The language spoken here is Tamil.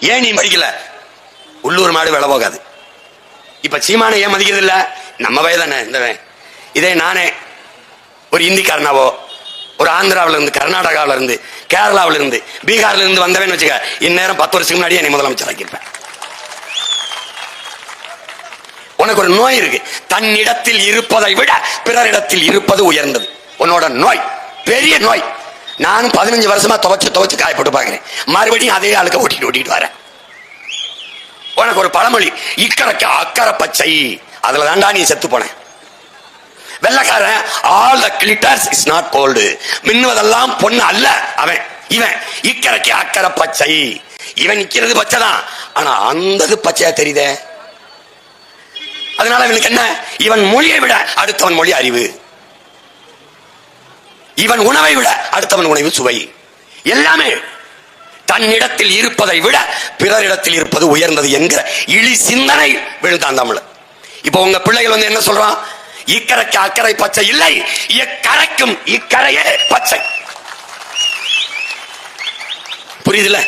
ஏன் நீ மதிக்கல? உள்ளூர் மாடு விலை போகாது. இப்ப சீமானை ஏன் மதிக்கிறது இல்ல? நம்ம வயதானே இந்தவன் இதே நானே ஒரு இந்திக்காரனாவோ ஒரு ஆந்திராவில இருந்து கர்நாடகாவில இருந்து கேரளாவில இருந்து பீகார்ல இருந்து வந்தவன் வச்சுக்க இந்நேரம் பத்து வருஷத்துக்கு முன்னாடியே நீ முதலமைச்சர் ஆக்கியிருப்பேன். உனக்கு ஒரு நோய் இருக்கு. தன்னிடத்தில் இருப்பதை விட பிறரிடத்தில் இருப்பது உயர்ந்தது. உன்னோட நோய் பெரிய நோய். நானும் பதினஞ்சு வருஷமா துவைச்சு துவைச்சு காயப்பட்டு பார்க்குறேன். மறுபடியும் அதே ஆளுக்க ஓட்டிட்டு ஓட்டிட்டு வரேன். உனக்கு ஒரு பழமொழி இக்கரைக்கு அக்கறை பச்சை. அதுல தாண்டா நீ செத்து போன. வெள்ளக்காரன் all the glitters is not gold மின்னுவதெல்லாம் பொண்ணு அல்ல அவன். இவன் இக்கரைக்கு அக்கறை பச்சை. இவன் நிக்கிறது பச்சை தான் ஆனா அந்தது பச்சையா தெரியுதே? அதனால இவனுக்கு என்ன? இவன் மொழியை விட அடுத்தவன் மொழி அறிவு. இவன் உணவை விட அடுத்தவன் உணவு சுவை. எல்லாமே தன்னிடத்தில் இருப்பதை விட பிறரிடத்தில் இருப்பது உயர்ந்தது என்கிற இழி சிந்தனை விழுந்தான் தமிழ். இப்போ உங்க பிள்ளைகள் வந்து என்ன சொல்றான்? இக்கரைக்கு அக்கறை பச்சை இல்லை இக்கரைக்கும் இக்கரையே பச்சை. புரியுதுல